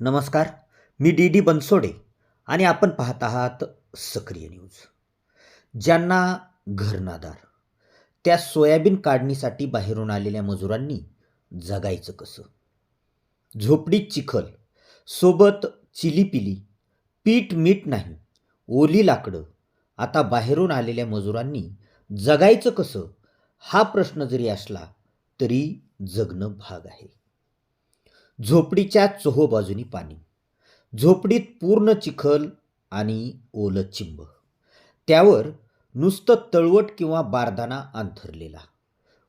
नमस्कार मी D D Bansode आणि आपण पाहत आहात सक्रिय न्यूज. ज्यांना घरनादार त्या सोयाबीन काढणीसाठी बाहेरून आलेल्या मजुरांनी जगायचं कसं? झोपडीत चिखल सोबत चिलीपिली पीठ मीठ नाही ओली लाकडं आता बाहेरून आलेल्या मजुरांनी जगायचं कसं? हा प्रश्न जरी असला तरी जगणं भाग आहे. झोपडीच्या चोहोबाजूनी पाणी. झोपडीत पूर्ण चिखल आणि ओलं चिंब. त्यावर नुसतं तळवट किंवा बारदाना अंथरलेला.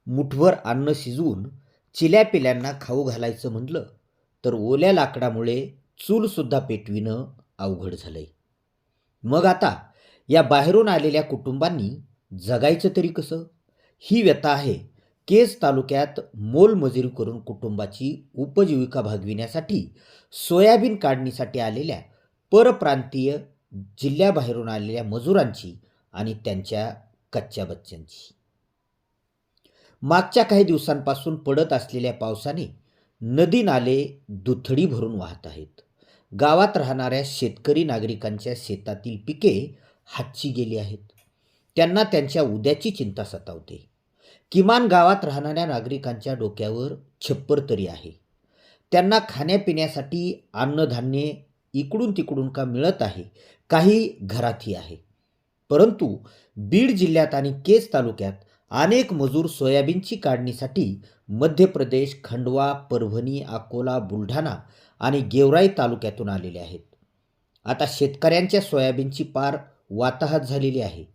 मुठभर अन्न शिजवून चिल्या पिल्यांना खाऊ घालायचं म्हटलं तर ओल्या लाकडामुळे चूलसुद्धा पेटविणं अवघड झालंय. मग आता या बाहेरून आलेल्या कुटुंबांनी जगायचं तरी कसं? ही व्यथा आहे. केज तालुक्यात मोलमजुरी करून कुटुंबाची उपजीविका भागविण्यासाठी सोयाबीन काढणीसाठी आलेल्या परप्रांतीय जिल्ह्याबाहेरून आलेल्या मजुरांची आणि त्यांच्या कच्च्या बच्च्यांची. मागच्या काही दिवसांपासून पडत असलेल्या पावसाने नदी नाले दुथडी भरून वाहत आहेत. गावात राहणाऱ्या शेतकरी नागरिकांच्या शेतातील पिके हातची गेली आहेत. त्यांना त्यांच्या उद्याची चिंता सतावते. किमान गावात राहणाऱ्या नागरिकांच्या डोक्यावर छप्पर तरी आहे. त्यांना खाण्यापिण्यासाठी अन्नधान्य इकडून तिकडून का मिळत आहे काही घरातही आहे. परंतु बीड जिल्ह्यात आणि केज तालुक्यात अनेक मजूर सोयाबीनची काढणीसाठी मध्य प्रदेश खंडवा परभणी अकोला बुलढाणा आणि गेवराई तालुक्यातून आलेले आहेत. आता शेतकऱ्यांच्या सोयाबीनची पार वाताहत झालेली आहे.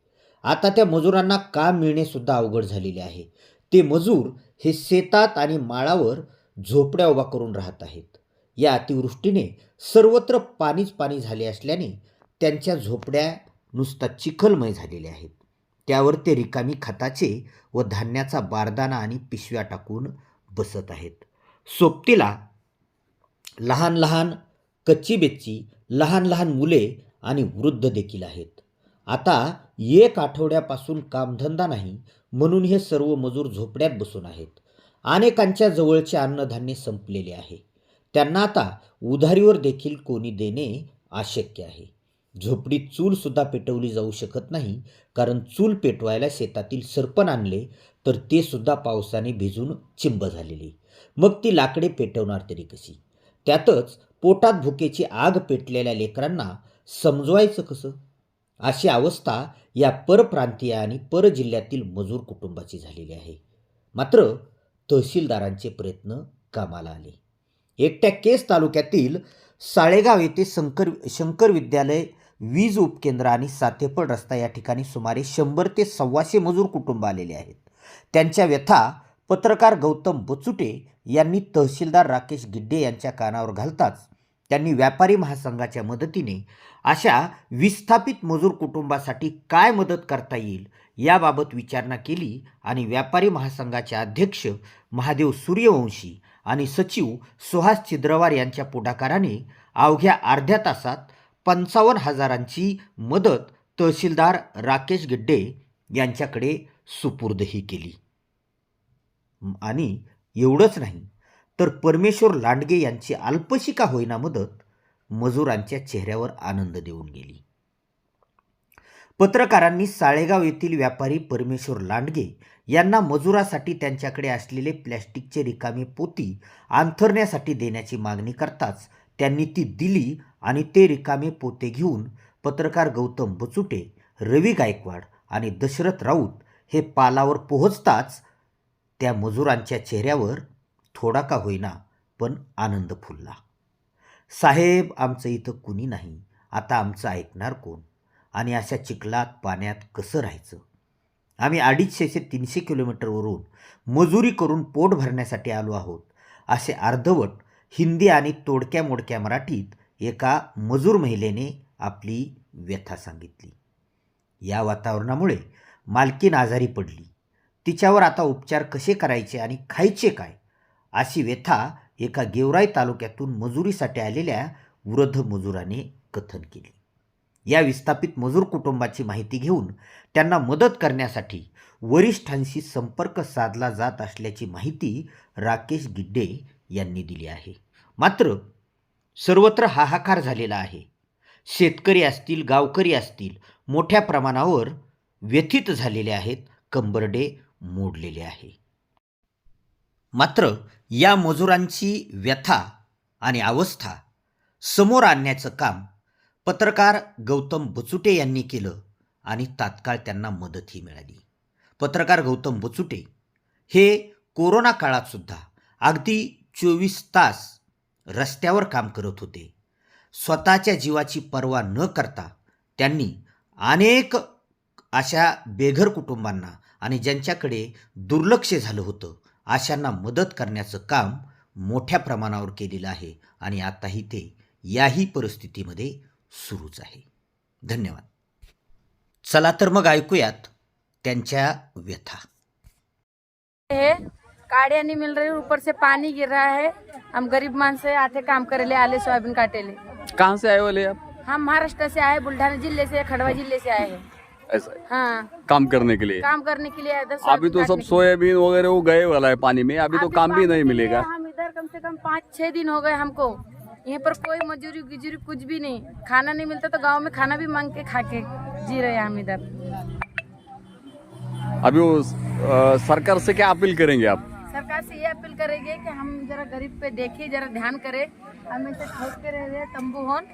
आता त्या मजुरांना काम मिळणेसुद्धा अवघड झालेले आहे? ते मजूर हे शेतात आणि माळावर झोपड्या उभा करून राहत आहेत. या अतिवृष्टीने सर्वत्र पाणीच पाणी झाले असल्याने त्यांच्या झोपड्या नुसता चिखलमय झालेल्या आहेत. त्यावर ते रिकामी खताचे व धान्याचा बारदाना आणि पिशव्या टाकून बसत आहेत. सोबतीला लहान लहान कच्ची बेच्ची लहान लहान मुले आणि वृद्ध देखील आहेत. आता एक आठवड्यापासून कामधंदा नाही म्हणून हे सर्व मजूर झोपड्यात बसून आहेत. अनेकांच्या जवळचे अन्नधान्य संपलेले आहे. त्यांना आता उधारीवर देखील कोणी देणे अशक्य आहे. झोपडीत चूलसुद्धा पेटवली जाऊ शकत नाही कारण चूल पेटवायला शेतातील सरपण आणले तर ते सुद्धा पावसाने भिजून चिंब झालेली. मग ती लाकडे पेटवणार तरी कशी? त्यातच पोटात भुकेची आग पेटलेल्या लेकरांना समजवायचं कसं? अशी अवस्था या परप्रांतीय आणि परजिल्ह्यातील मजूर कुटुंबाची झालेली आहे. मात्र तहसीलदारांचे प्रयत्न कामाला आले. एकट्या केस तालुक्यातील साळेगाव येथे शंकर शंकर विद्यालय वीज उपकेंद्र आणि सातेफळ रस्ता या ठिकाणी सुमारे शंभर ते सव्वाशे मजूर कुटुंब आलेले आहेत. त्यांच्या व्यथा पत्रकार गौतम बचुटे यांनी तहसीलदार राकेश गिड्डे यांच्या कानावर घालताच त्यांनी व्यापारी महासंघाच्या मदतीने अशा विस्थापित मजूर कुटुंबासाठी काय मदत करता येईल याबाबत विचारणा केली आणि व्यापारी महासंघाचे अध्यक्ष महादेव सूर्यवंशी आणि सचिव सुहास छिद्रवार यांच्या पुढाकाराने अवघ्या अर्ध्या तासात पंचावन्न हजारांची मदत तहसीलदार राकेश गिड्डे यांच्याकडे सुपूर्दही केली. आणि एवढंच नाही तर परमेश्वर लांडगे यांची अल्पशिका होईना मदत मजुरांच्या चेहऱ्यावर आनंद देऊन गेली. पत्रकारांनी साळेगाव येथील व्यापारी परमेश्वर लांडगे यांना मजुरासाठी त्यांच्याकडे असलेले प्लॅस्टिकचे रिकामी पोती अंथरण्यासाठी देण्याची मागणी करताच त्यांनी ती दिली आणि ते रिकामे पोते घेऊन पत्रकार गौतम बचुटे रवी गायकवाड आणि दशरथ राऊत हे पालावर पोहोचताच त्या मजुरांच्या चेहऱ्यावर थोडा का होईना पण आनंद फुलला. साहेब आमचं इथं कुणी नाही. आता आमचं ऐकणार कोण? आणि अशा चिखलात पाण्यात कसं राहायचं? आम्ही अडीचशे ते तीनशे किलोमीटरवरून मजुरी करून पोट भरण्यासाठी आलो आहोत असे अर्धवट हिंदी आणि तोडक्या मोडक्या मराठीत एका मजूर महिलेने आपली व्यथा सांगितली. या वातावरणामुळे मालकीन आजारी पडली. तिच्यावर आता उपचार कसे करायचे आणि खायचे काय? अशी व्यथा एका गेवराई तालुक्यातून मजुरीसाठी आलेल्या वृद्ध मजुराने कथन केली. या विस्थापित मजूर कुटुंबाची माहिती घेऊन त्यांना मदत करण्यासाठी वरिष्ठांशी संपर्क साधला जात असल्याची माहिती राकेश गिड्डे यांनी दिली आहे. मात्र सर्वत्र हाहाकार झालेला आहे. शेतकरी असतील गावकरी असतील मोठ्या प्रमाणावर व्यथित झालेले आहेत कंबरडे मोडलेले आहे. मात्र या मजुरांची व्यथा आणि अवस्था समोर आणण्याचं काम पत्रकार गौतम बचुटे यांनी केलं आणि तात्काळ त्यांना मदतही मिळाली. पत्रकार गौतम बचुटे हे कोरोना काळातसुद्धा अगदी चोवीस तास रस्त्यावर काम करत होते. स्वतःच्या जीवाची पर्वा न करता त्यांनी अनेक अशा बेघर कुटुंबांना आणि ज्यांच्याकडे दुर्लक्ष झालं होतं अशांना मदत करण्याचं काम मोठ्या प्रमाणावर केलेलं आहे आणि आताही ते याही परिस्थितीमध्ये सुरूच आहे. धन्यवाद. चला तर मग ऐकूयात त्यांच्या व्यथा. है काड़िया नहीं मिल रही ऊपर से पानी गिर रहा है. हम गरीब मान से आते काम करे ले आले सोयाबीन काटे ले कहाँ से आए वाले आप? हम महाराष्ट्र से आए बुल्ढाना जिले से खड़वा जिले से आए हैं. ऐसा है, हाँ। काम करने के लिए। काम करने के लिए थे अभी तो सब सोयाबीन वगैरह वो गए वाला है पानी में अभी तो काम भी नहीं मिलेगा। हम इधर कम से कम पाँच छह दिन हो गए हमको। यहाँ पर कोई मजूरी गुजूरी कुछ भी नहीं। खाना नहीं मिलता तो गाँव में खाना भी मांग के खा के जी रहे हम इधर। अभी वो सरकार से क्या अपील करेंगे आप? सरकार से ये अपील करेंगे कि हम जरा गरीब पे देखिए जरा ध्यान करें। हम ऐसे ठोक के रह रहे हैं, तंबू होन।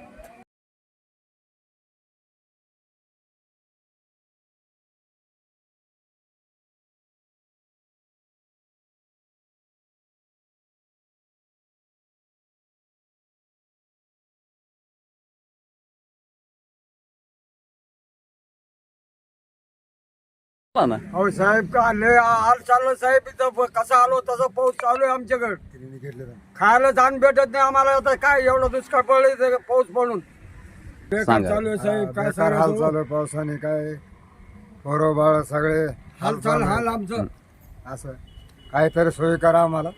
ना अहो साहेब का लय हाल चाललं साहेब? इथं कसं आलो तसं पाऊस चालू आहे आमच्याकडे. खायला धान भेटत नाही आम्हाला. आता काय एवढं दुष्काळ पडलं पाऊस पडून? बेकार. चालू आहे साहेब. काय बेकार हाल? चालू आहे पावसाने काय? पोरं बाळ सगळे हाल चाल हाल आमचं. असं. काहीतरी सोय करा आम्हाला.